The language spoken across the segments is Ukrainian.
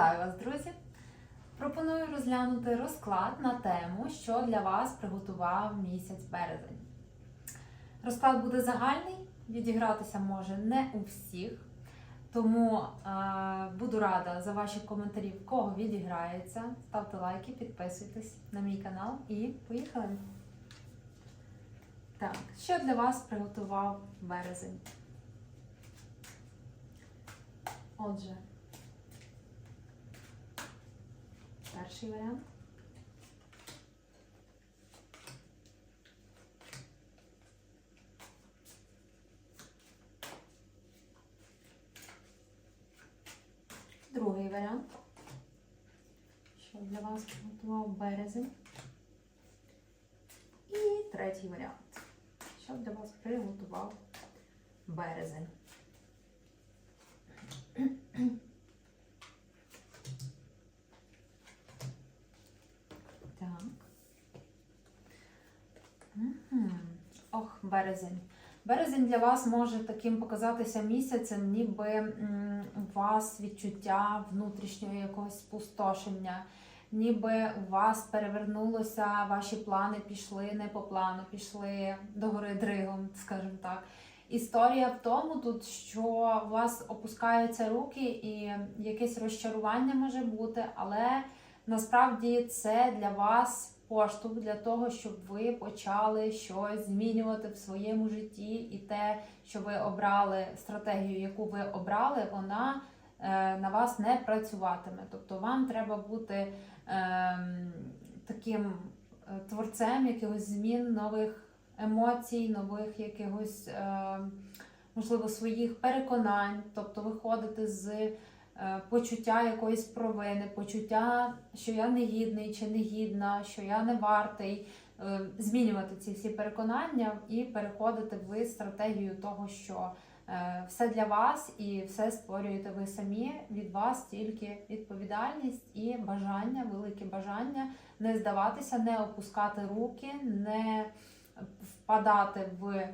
Вітаю вас, друзі! Пропоную розглянути розклад на тему, що для вас приготував місяць березень. Розклад буде загальний, відігратися може не у всіх, тому е, буду рада за ваші коментарі, в кого відіграється. Ставте лайки, підписуйтесь на мій канал і поїхали! Так, що для вас приготував березень? Отже, перший варіант. Другий варіант. Що для вас приготував березень. І третій варіант. Що для вас приготував березень. Березень. Березень для вас може таким показатися місяцем, ніби у вас відчуття внутрішнього якогось спустошення, ніби у вас перевернулося, ваші плани пішли не по плану, пішли догори дригом, скажімо так. Історія в тому тут, що у вас опускаються руки і якесь розчарування може бути, але насправді це для вас поштовх для того, щоб ви почали щось змінювати в своєму житті, і те, що ви обрали стратегію, яку ви обрали, вона е, на вас не працюватиме. Тобто вам треба бути ем, таким е, творцем якихось змін, нових емоцій, нових якихось, е, можливо, своїх переконань, тобто виходити з почуття якоїсь провини, почуття, що я не гідний чи не гідна, що я не вартий. Е, Змінювати ці всі переконання і переходити в стратегію того, що е, все для вас і все створюєте ви самі. Від вас тільки відповідальність і бажання, велике бажання не здаватися, не опускати руки, не впадати в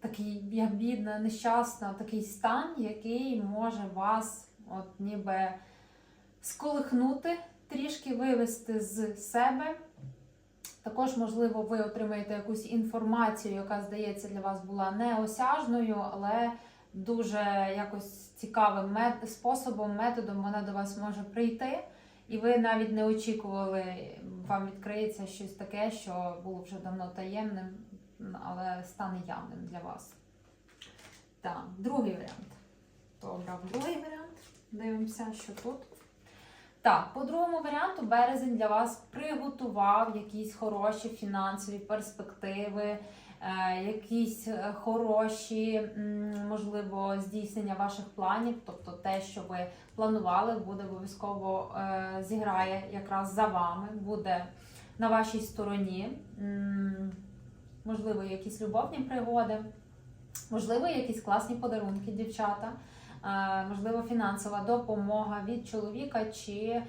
такий я бідна, нещасна, такий стан, який може вас от ніби сколихнути, трішки вивести з себе. Також, можливо, ви отримаєте якусь інформацію, яка здається для вас була неосяжною, але дуже якось цікавим мет- способом, методом вона до вас може прийти. І ви навіть не очікували, вам відкриється щось таке, що було вже давно таємним, але стане явним для вас. Так, другий варіант. Хто обрав другий варіант? Дивимося, що тут. Так, по другому варіанту березень для вас приготував якісь хороші фінансові перспективи, е, якісь е, хороші, можливо, здійснення ваших планів, тобто те, що ви планували, буде обов'язково е, зіграє якраз за вами, буде на вашій стороні. Можливо, якісь любовні пригоди, можливо, якісь класні подарунки, дівчата. Е, можливо, фінансова допомога від чоловіка, чи е,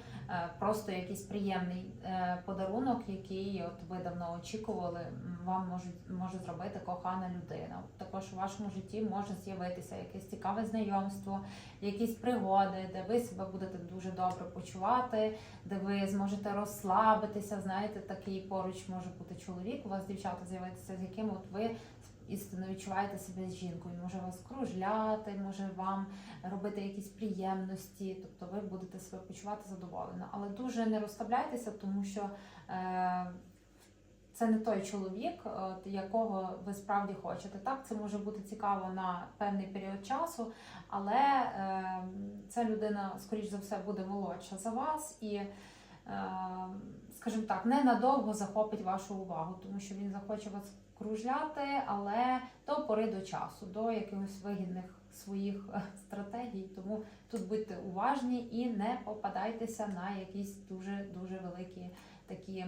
просто якийсь приємний е, подарунок, який от ви давно очікували, вам можуть може зробити кохана людина. Також у вашому житті може з'явитися якесь цікаве знайомство, якісь пригоди, де ви себе будете дуже добре почувати, де ви зможете розслабитися. Знаєте, такий поруч може бути чоловік, у вас дівчата з'явитися, з яким от ви істинно відчуваєте себе з жінкою, може вас кружляти, може вам робити якісь приємності, тобто ви будете себе почувати задоволено. Але дуже не розставляйтеся, тому що е, це не той чоловік, от, якого ви справді хочете. Так, це може бути цікаво на певний період часу, але е, ця людина, скоріш за все, буде молодша за вас і. е, Скажімо так, ненадовго захопить вашу увагу, тому що він захоче вас кружляти, але до пори до часу, до якихось вигідних своїх е, стратегій. Тому тут будьте уважні і не попадайтеся на якісь дуже дуже великі такі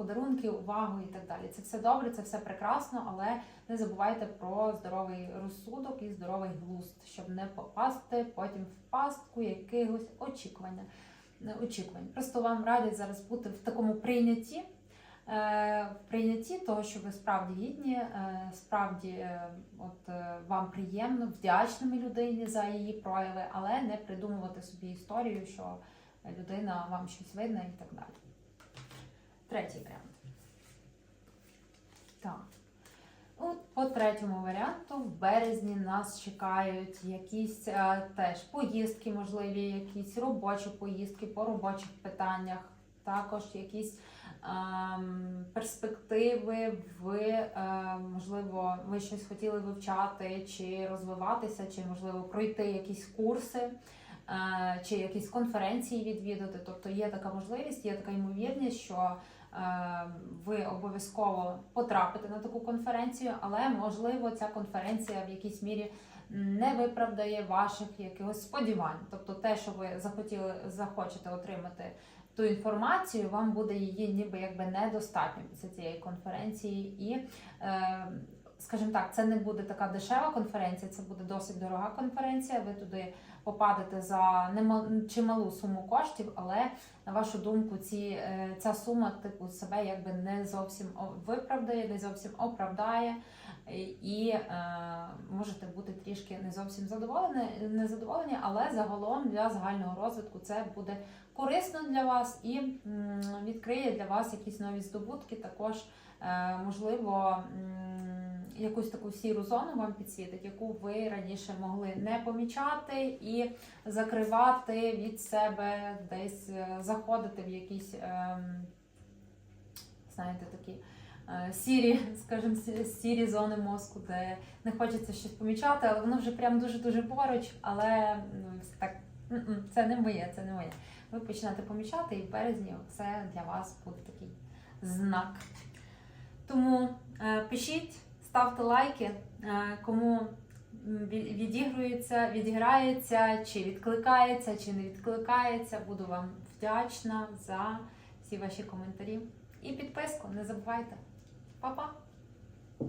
подарунки, увагу і так далі. Це все добре, це все прекрасно, але не забувайте про здоровий розсудок і здоровий глузд, щоб не попасти потім в пастку якихось очікування. очікувань. Просто вам радять зараз бути в такому прийнятті е, в прийнятті того, що ви справді гідні, е, справді е, от, е, вам приємно, вдячними людині за її прояви, але не придумувати собі історію, що людина вам щось винна і так далі. Третій варіант. Так. От по третьому варіанту в березні нас чекають якісь е, теж поїздки, можливі, якісь робочі поїздки по робочих питаннях, також якісь перспективи в е, можливо, ви щось хотіли вивчати чи розвиватися, чи можливо пройти якісь курси. е, Чи якісь конференції відвідати, тобто є така можливість, є така ймовірність, що е, ви обов'язково потрапите на таку конференцію, але можливо ця конференція в якійсь мірі не виправдає ваших якихось сподівань. Тобто, те, що ви захотіли захочете отримати ту інформацію, вам буде її ніби якби недостатньо після цієї конференції. І, е, скажімо так, це не буде така дешева конференція, це буде досить дорога конференція. Ви туди попадете за чималу суму коштів, але на вашу думку, ці, е, ця сума типу себе якби не зовсім виправдає, не зовсім оправдає, і- е, можете бути трішки не зовсім задоволені, незадоволені, але загалом для загального розвитку це буде корисно для вас і м, відкриє для вас якісь нові здобутки. Також е, можливо. м, Якусь таку сіру зону вам підсвітить, яку ви раніше могли не помічати і закривати від себе, десь е, заходити в якісь, ем, знаєте, такі е, сірі, скажімо, сірі зони мозку, де не хочеться щось помічати, але воно вже прям дуже-дуже поруч, але ну, так, це не моє, це не моє. Ви почнете помічати, і в березні це для вас буде такий знак. Тому е, пишіть, ставте лайки, е, кому відігрується, відіграється, чи відкликається, чи не відкликається. Буду вам вдячна за всі ваші коментарі. І підписку не забувайте. 包包